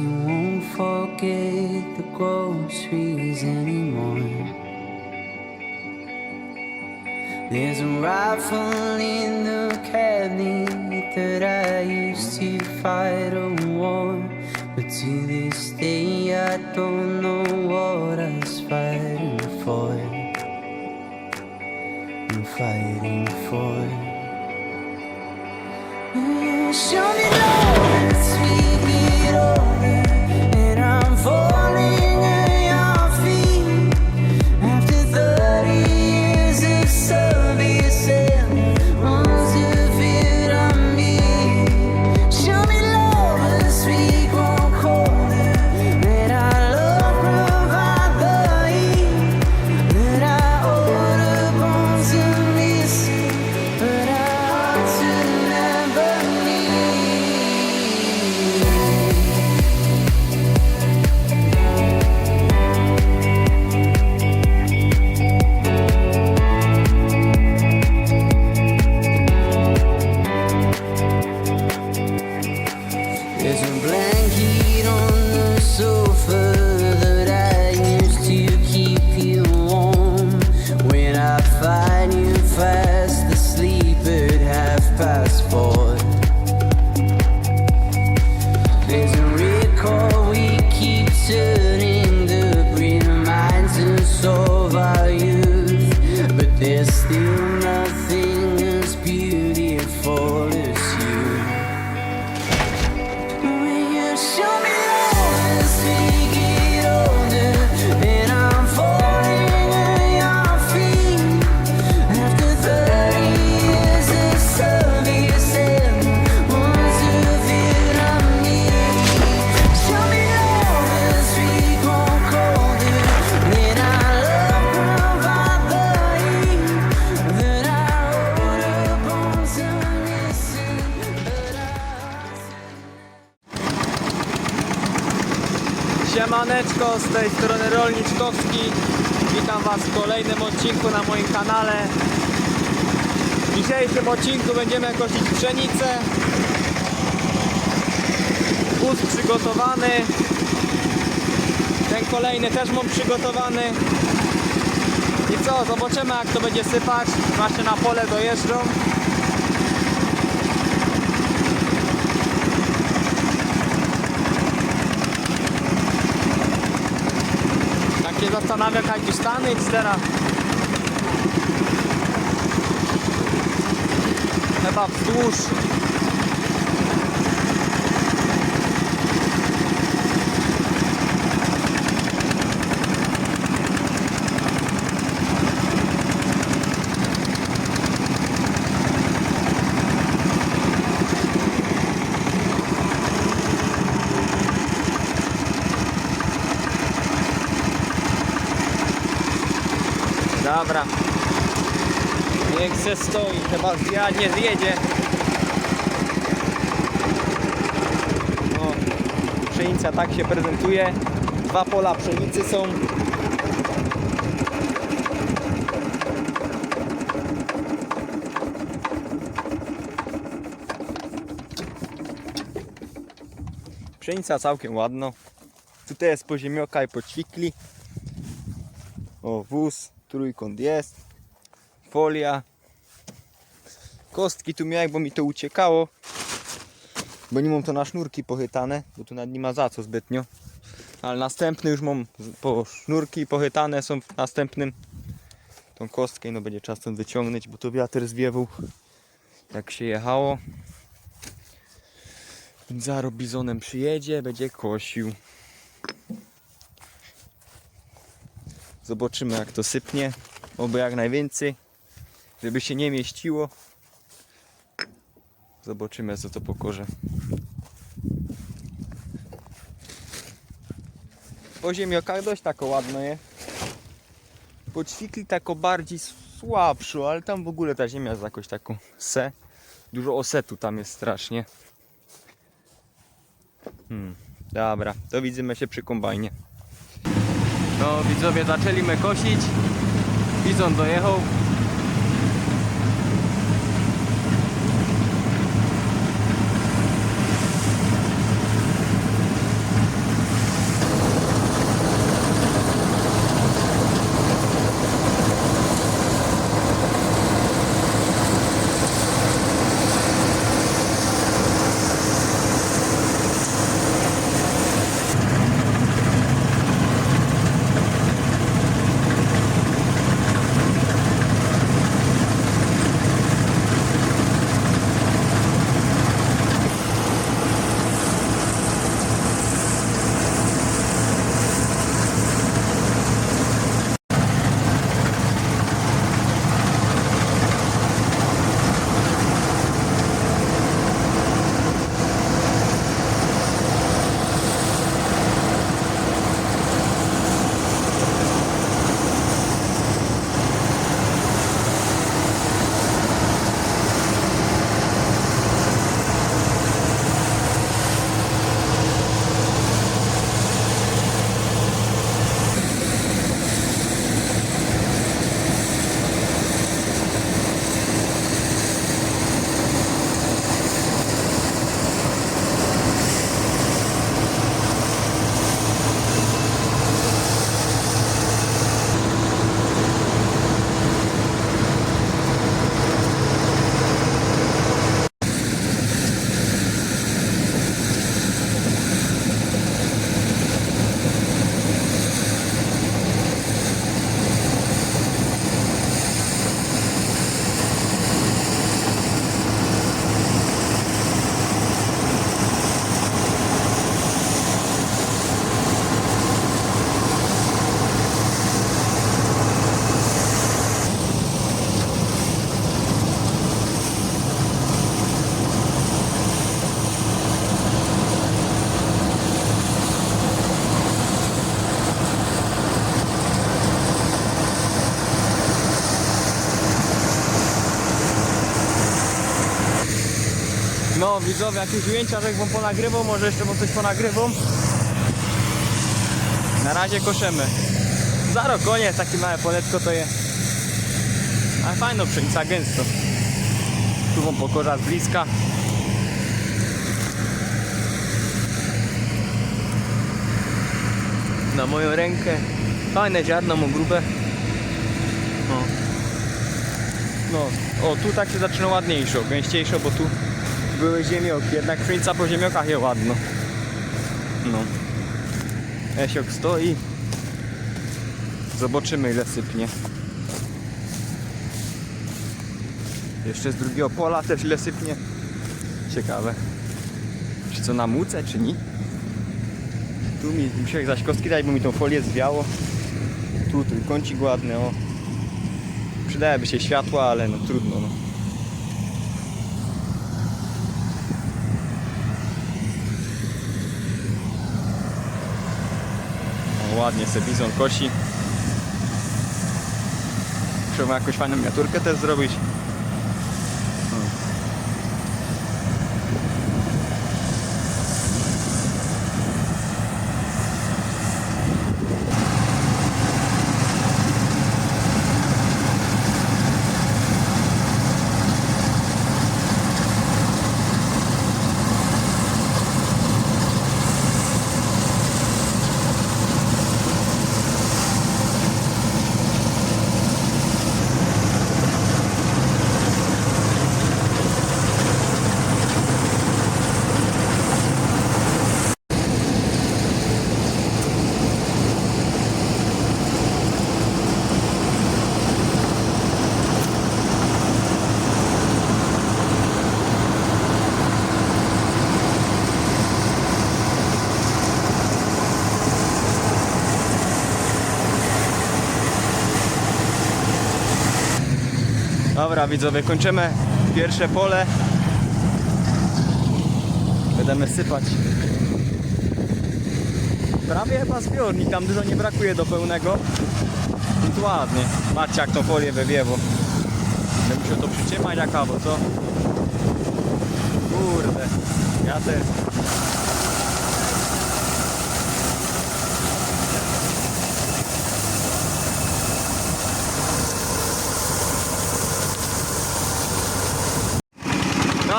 you won't forget the groceries anymore. There's a rifle in the cabinet that I used to fight a war. But to this day, I don't know what I was fighting for. I'm fighting for. Mm, show me love tej strony Rolniczkowski. Witam Was w kolejnym odcinku na moim kanale. W dzisiejszym odcinku będziemy kosić pszenicę. Wóz przygotowany. Ten kolejny też mam przygotowany. I co, zobaczymy jak to będzie sypać. Właśnie na pole dojeżdżą. Jak tu stany i teraz. Chyba wzdłuż. Dobra. Se stoi, chyba zja, nie zjedzie. O, pszenica tak się prezentuje. Dwa pola pszenicy są. Pszenica całkiem ładno. Tutaj jest poziemioka i poćwikli. O, wóz, trójkąt jest. Folia. Kostki tu miałem, bo mi to uciekało. Bo nie mam to na sznurki pochytane, bo tu nad nie ma za co zbytnio. Ale następny już mam po sznurki pochytane są w następnym. Tą kostkę no będzie czas stąd wyciągnąć, bo to wiatr zwiewał jak się jechało. Zaro bizonem przyjedzie, będzie kosił. Zobaczymy jak to sypnie. Oby jak najwięcej. Żeby się nie mieściło. Zobaczymy co to pokorze. Po ziemiokach dość tako ładno je. Po ćwikli tako bardziej słabszą, ale tam w ogóle ta ziemia jest jakoś taką se. Dużo osetu tam jest strasznie. Hmm, dobra, to widzimy się przy kombajnie. No widzowie zaczęliśmy kosić. Bizon dojechał. Widzowie, jakieś ujęcia, że wam ponagrywą, może jeszcze wam coś ponagrywą. Na razie koszemy. Zaro koniec, takie małe poletko to jest. Ale fajno pszenica, gęsto. Tu wam pokorza z bliska. Na moją rękę. Fajne ziarno, mu grube. No. No, o tu tak się zaczyna ładniejsze, gęściejsze, bo tu były ziemioki, jednak pszenica po ziemiokach je ładno. No. Esiok stoi. Zobaczymy ile sypnie. Jeszcze z drugiego pola też ile sypnie. Ciekawe. Czy co na muce, czy nie? Tu mi musiałem zaś kostki dać, bo mi tą folię zwiało. Tu trójkącik ładny, o. Przydałyby się światła, ale no trudno. No. Ładnie se bizon kosi. Trzeba jakąś fajną miniaturkę też zrobić. Dobra widzowie, kończymy pierwsze pole. Będziemy sypać. Prawie chyba zbiornik, tam dużo nie brakuje do pełnego. I ładnie. Patrzcie jak tą folię wywiewo. Będę musiał to przytrzymać jak albo co? Kurde. Ja też.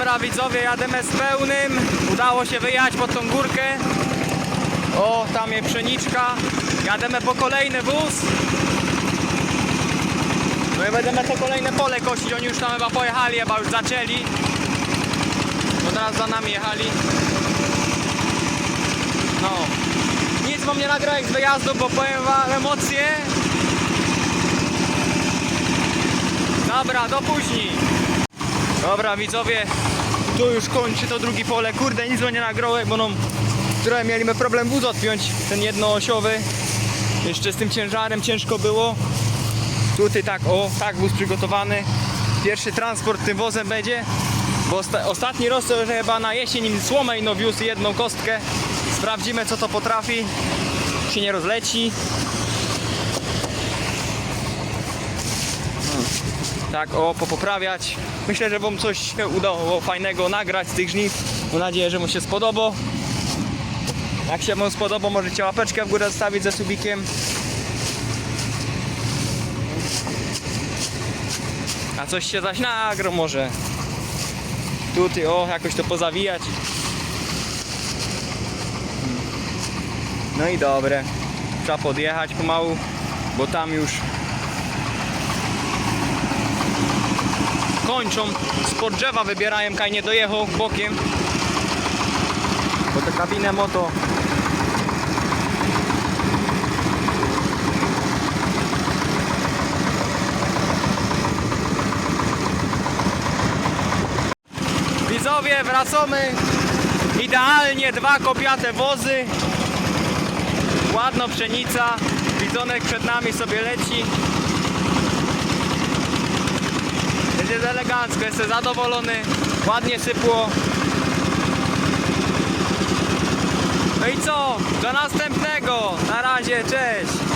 Dobra widzowie, jademy z pełnym. Udało się wyjechać pod tą górkę. O, tam jest pszeniczka. Jademy po kolejny wóz. No i będziemy to kolejne pole kosić. Oni już tam chyba pojechali, chyba już zaczęli. No teraz za nami jechali. No. Nic wam nie nagrałem z wyjazdu, bo powiem wam emocje. Dobra, do później. Dobra widzowie, tu już kończy to drugie pole. Kurde, nic nie nagrałem, bo no, trochę mieliśmy problem wóz odpiąć, ten jednoosiowy. Jeszcze z tym ciężarem ciężko było. Tutaj tak, o, tak wóz przygotowany. Pierwszy transport tym wozem będzie. Bo osta ostatni raz to chyba na jesień im słomę wiózł jedną kostkę. Sprawdzimy co to potrafi. Się nie rozleci. Tak o popoprawiać. Myślę, że Wam coś się udało fajnego nagrać z tych żniw. Mam nadzieję, że mu się spodoba. Jak się Wam spodoba, możecie łapeczkę w górę zostawić ze subikiem. A coś się zaś nagrał może. Tutaj o, jakoś to pozawijać. No i dobre. Trzeba podjechać pomału, bo tam już kończą. Spod drzewa wybierają, kaj nie dojechał bokiem. Bo to kabinę moto. Widzowie, wracamy. Idealnie dwa kopiate wozy. Ładno pszenica. Widzonek przed nami sobie leci. Jest elegancko, jestem zadowolony. Ładnie sypło. No i co? Do następnego. Na razie, cześć.